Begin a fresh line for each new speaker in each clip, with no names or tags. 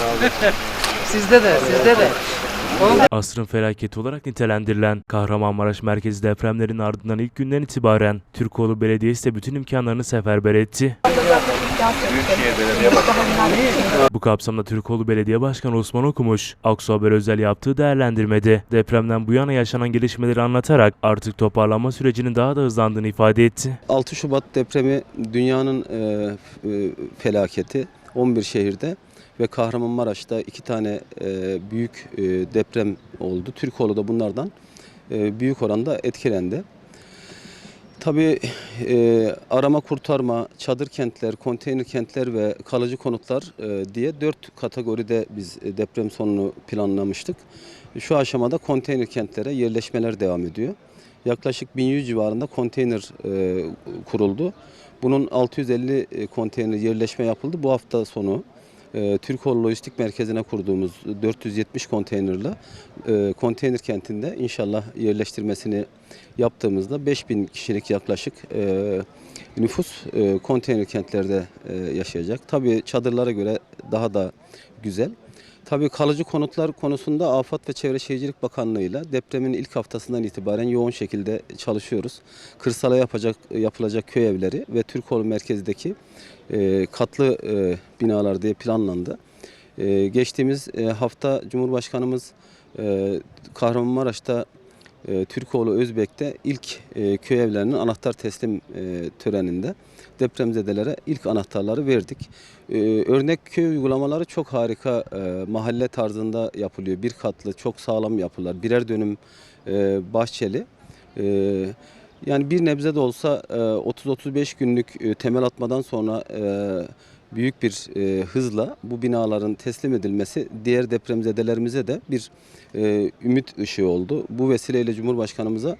Sizde de, sizde de.
Asrın felaketi olarak nitelendirilen Kahramanmaraş merkezi depremlerin ardından ilk günden itibaren Türkoğlu Belediyesi de bütün imkanlarını seferber etti. Bu kapsamda Türkoğlu Belediye Başkanı Osman Okumuş, Aksu Haber özel yaptığı değerlendirmede depremden bu yana yaşanan gelişmeleri anlatarak artık toparlanma sürecinin daha da hızlandığını ifade etti.
6 Şubat depremi dünyanın e, e, felaketi 11 şehirde ve Kahramanmaraş'ta iki tane e, büyük e, deprem oldu. Türkoğlu da bunlardan e, büyük oranda etkilendi. Tabii arama kurtarma, çadır kentler, konteyner kentler ve kalıcı konutlar diye dört kategoride biz deprem sonunu planlamıştık. Şu aşamada konteyner kentlere yerleşmeler devam ediyor. Yaklaşık 1100 civarında konteyner e, kuruldu. Bunun 650 e, konteyner yerleşme yapıldı. Bu hafta sonu e, Türkoğlu Lojistik Merkezi'ne kurduğumuz 470 konteynerla e, konteyner kentinde inşallah yerleştirmesini yaptığımızda 5000 kişilik yaklaşık e, nüfus e, konteyner kentlerde e, yaşayacak. Tabii çadırlara göre daha da güzel. Tabii kalıcı konutlar konusunda Afat ve Çevre Şehircilik Bakanlığı ile depremin ilk haftasından itibaren yoğun şekilde çalışıyoruz. Kırsala yapacak yapılacak köy evleri ve Türkoğlu merkezdeki e, katlı e, binalar diye planlandı. E, geçtiğimiz e, hafta Cumhurbaşkanımız e, Kahramanmaraş'ta e, Türkoğlu Özbek'te ilk e, köy evlerinin anahtar teslim e, töreninde depremzedelere ilk anahtarları verdik. E, örnek köy uygulamaları çok harika e, mahalle tarzında yapılıyor. Bir katlı çok sağlam yapılar. Birer dönüm e, bahçeli. E, yani bir nebze de olsa e, 30-35 günlük e, temel atmadan sonra e, büyük bir e, hızla bu binaların teslim edilmesi diğer depremzedelerimize de bir e, ümit ışığı oldu. Bu vesileyle Cumhurbaşkanımıza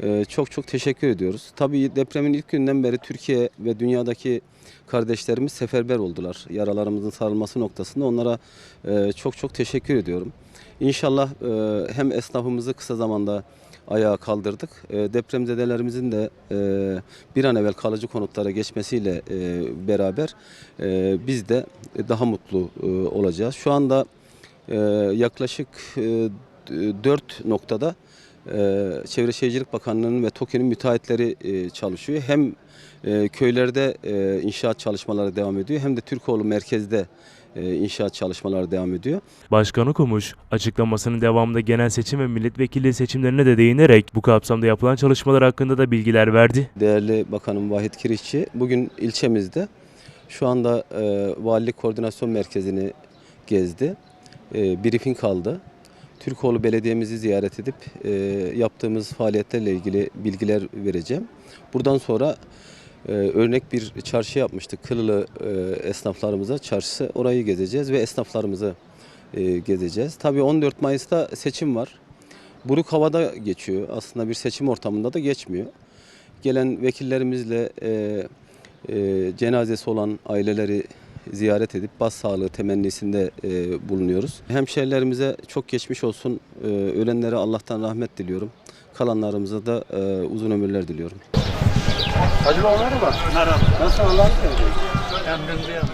e, çok çok teşekkür ediyoruz. Tabii depremin ilk günden beri Türkiye ve dünyadaki kardeşlerimiz seferber oldular. Yaralarımızın sarılması noktasında onlara e, çok çok teşekkür ediyorum. İnşallah e, hem esnafımızı kısa zamanda ayağa kaldırdık. E, depremzedelerimizin de e, bir an evvel kalıcı konutlara geçmesiyle e, beraber e, biz de daha mutlu e, olacağız. Şu anda e, yaklaşık e, 4 noktada Çevre Şehircilik Bakanlığı'nın ve TOKİ'nin müteahhitleri e, çalışıyor. Hem e, köylerde e, inşaat çalışmaları devam ediyor hem de Türkoğlu merkezde inşaat çalışmaları devam ediyor.
Başkan Okumuş, açıklamasının devamında genel seçim ve milletvekilliği seçimlerine de değinerek bu kapsamda yapılan çalışmalar hakkında da bilgiler verdi.
Değerli Bakanım Vahit Kirişçi bugün ilçemizde şu anda e, Valilik Koordinasyon Merkezi'ni gezdi. E, briefing aldı. Türkoğlu Belediye'mizi ziyaret edip e, yaptığımız faaliyetlerle ilgili bilgiler vereceğim. Buradan sonra e, örnek bir çarşı yapmıştık Kılılı e, esnaflarımıza çarşısı. Orayı gezeceğiz ve esnaflarımızı e, gezeceğiz. Tabii 14 Mayıs'ta seçim var. Buruk havada geçiyor. Aslında bir seçim ortamında da geçmiyor. Gelen vekillerimizle e, e, cenazesi olan aileleri ziyaret edip bas sağlığı temennisinde e, bulunuyoruz. Hemşehrilerimize çok geçmiş olsun. E, ölenlere Allah'tan rahmet diliyorum. Kalanlarımıza da e, uzun ömürler diliyorum.
Acaba var mı? Merhaba. Nasıl Allah'ın
Emrinde yani.